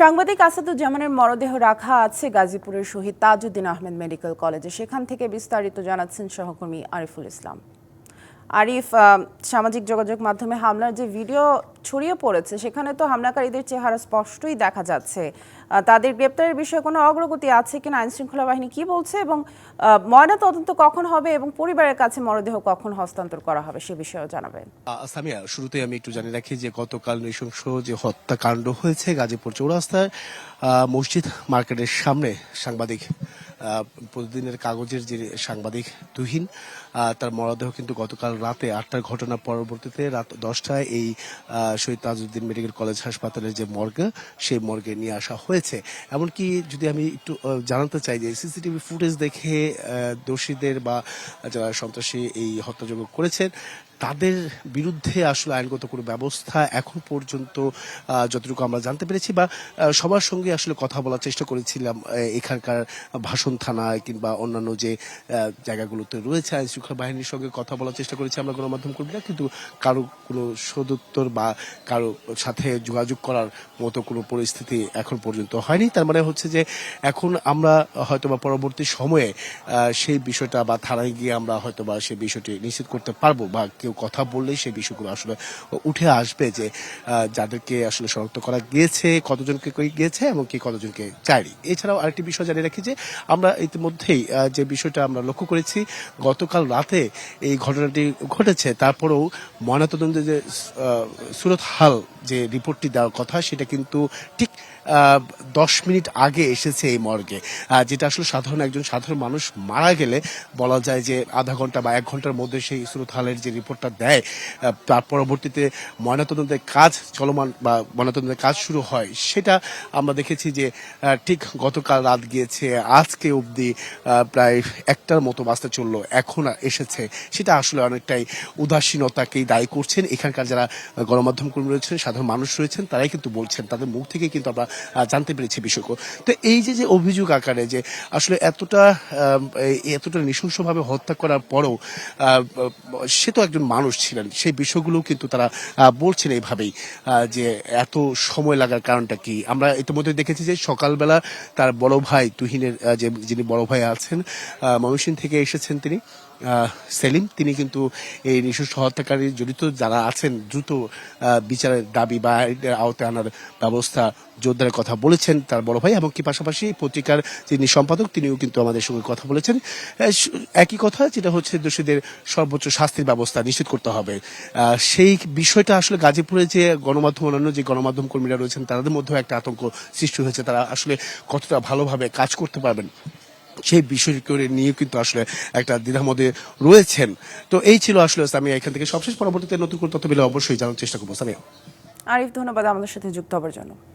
সাংবাদিক আসাদুজ্জামানের মরদেহ রাখা আছে গাজীপুরের শহীদ তাজউদ্দিন আহমেদ মেডিকেল কলেজে। সেখান থেকে বিস্তারিত জানাচ্ছেন সহকর্মী আরিফুল ইসলাম। আরিফ সামাজিক যোগাযোগ মাধ্যমে হামলার যে ভিডিও ছড়িয়ে পড়েছে, সেখানে তো হামলাকারীদের চেহারা স্পষ্টই দেখা যাচ্ছে। তাদের গ্রেপ্তারের বিষয়ে কোনো অগ্রগতি আছে কিনা আইন শৃঙ্খলা বাহিনী কি বলছে এবং ময়না তদন্ত কখন হবে এবং পরিবারের কাছে মরদেহ কখন হস্তান্তর করা হবে, সে বিষয়েও জানাবেন। সামিয়া, শুরুতে আমি একটু জানিয়ে রাখি যে গতকাল নৃশংস যে হত্যাকাণ্ড হয়েছে গাজীপুর চৌরাস্তায় মসজিদ মার্কেটের সামনে সাংবাদিক প্রতিদিনের কাগজের যে সাংবাদিক তুহিন তার মরদেহ কিন্তু গতকাল রাতে আটটার ঘটনা পরবর্তীতে রাত দশটায় এই শহীদ তাজউদ্দিন মেডিকেল কলেজ হাসপাতালের যে মর্গে, সেই মর্গে নিয়ে আসা হয়েছে। এমনকি যদি আমি একটু জানাতে চাই যে সিসিটিভি ফুটেজ দেখে দোষীদের বা যারা সন্ত্রাসী এই হত্যাযজ্ঞ করেছেন, তাদের বিরুদ্ধে আসলে আইনগত কোনো ব্যবস্থা এখন পর্যন্ত যতটুকু আমরা জানতে পেরেছি বা সবার সঙ্গে আসলে কথা বলার চেষ্টা করেছিলাম এখানকার ভাষণ থানায় কিংবা অন্যান্য যে জায়গাগুলোতে রয়েছে আইন শৃঙ্খলা বাহিনীর সঙ্গে কথা বলার চেষ্টা করেছি, আমরা গণমাধ্যম কর্মীরা, কিন্তু কারও কোনো সদুত্তর বা কারও সাথে যোগাযোগ করার মতো কোনো পরিস্থিতি এখন পর্যন্ত হয়নি। তার মানে হচ্ছে যে, এখন আমরা হয়তো বা পরবর্তী সময়ে সেই বিষয়টা বা থানায় গিয়ে আমরা হয়তো বা সেই বিষয়টি নিশ্চিত করতে পারব বা কেউ কথা বললেই সেই বিষয়গুলো আসলে উঠে আসবে যে যাদেরকে আসলে শনাক্ত করা গিয়েছে, কতজনকে গিয়েছে এবং কি কতজনকে চাইনি এছাড়াও আরেকটি বিষয় জানিয়ে রাখি যে, আমরা ইতিমধ্যেই যে বিষয়টা আমরা লক্ষ্য করেছি, গতকাল রাতে এই ঘটনাটি ঘটেছে। তারপরেও ময়নাতদন্তের যে সুরত হাল যে রিপোর্টটি দেওয়ার কথা, সেটা কিন্তু ঠিক দশ মিনিট আগে এসেছে এই মর্গে। যেটা আসলে সাধারণ একজন সাধারণ মানুষ মারা গেলে বলা যায় যে আধা ঘণ্টা বা এক ঘণ্টার মধ্যে সেই সুরত হালের যে রিপোর্টটা দেয় তার পরবর্তীতে ময়নাতদন্তের কাজ চলমান বা ময়নাতদন্তের কাজ শুরু হয়। সেটা আমরা দেখেছি যে ঠিক গতকাল রাত গিয়েছে, আজকে অবধি প্রায় একটার মতো বাস্তা চলল। এখন এসেছে। সেটা আসলে অনেকটাই উদাসীনতাকেই দায়ী করছেন। এখানকার যারা গণমাধ্যম কর্মী রয়েছেন, সাধারণ মানুষ রয়েছেন, তারাই কিন্তু বলছেন, তাদের মুখ থেকে কিন্তু আমরা জানতে পেরেছি বিষয়গুলো তো এই যে যে অভিযোগ আকারে যে আসলে এতটা এতটা নৃশংসভাবে হত্যা করার পরেও সে তো একজন মানুষ ছিলেন। সেই বিষয়গুলো কিন্তু তারা বলছেন এইভাবেই যে এত সময় লাগার কারণটা কি? আমরা ইতিমধ্যে দেখেছি যে সকালবেলা তার বড় ভাই তুহিনের যে যিনি বড় ভাই আছেন আহ, ময়মনসিংহ থেকে এসেছেন তিনি। সেলিম, তিনি কিন্তু এই নৃশংস হত্যাকারী জড়িত যারা আছেন, দ্রুত বিচারের দাবি বা আওতায় আনার ব্যবস্থা জোরদারের কথা বলেছেন তার বড় ভাই এবং কি পাশাপাশি পত্রিকার যিনি সম্পাদক, তিনিও কিন্তু আমাদের সঙ্গে কথা বলেছেন। একই কথা যেটা হচ্ছে দোষীদের সর্বোচ্চ শাস্তির ব্যবস্থা নিশ্চিত করতে হবে। সেই বিষয়টা আসলে গাজীপুরে যে গণমাধ্যম, অন্যান্য যে গণমাধ্যম কর্মীরা রয়েছেন, তাদের মধ্যেও একটা আতঙ্ক সৃষ্টি হয়েছে। তারা আসলে কতটা ভালোভাবে কাজ করতে পারবেন? সেই বিষয় করে নিয়ে কিন্তু আসলে একটা দ্বিধার মধ্যে রয়েছেন। তো এই ছিল আসলে আমি এখান থেকে সবশেষ পরবর্তীতে নতুন করে তথ্য পেলে অবশ্যই জানার চেষ্টা করব। সামিয়া। আরিফ, ধন্যবাদ আমাদের সাথে যুক্ত হবার জন্য।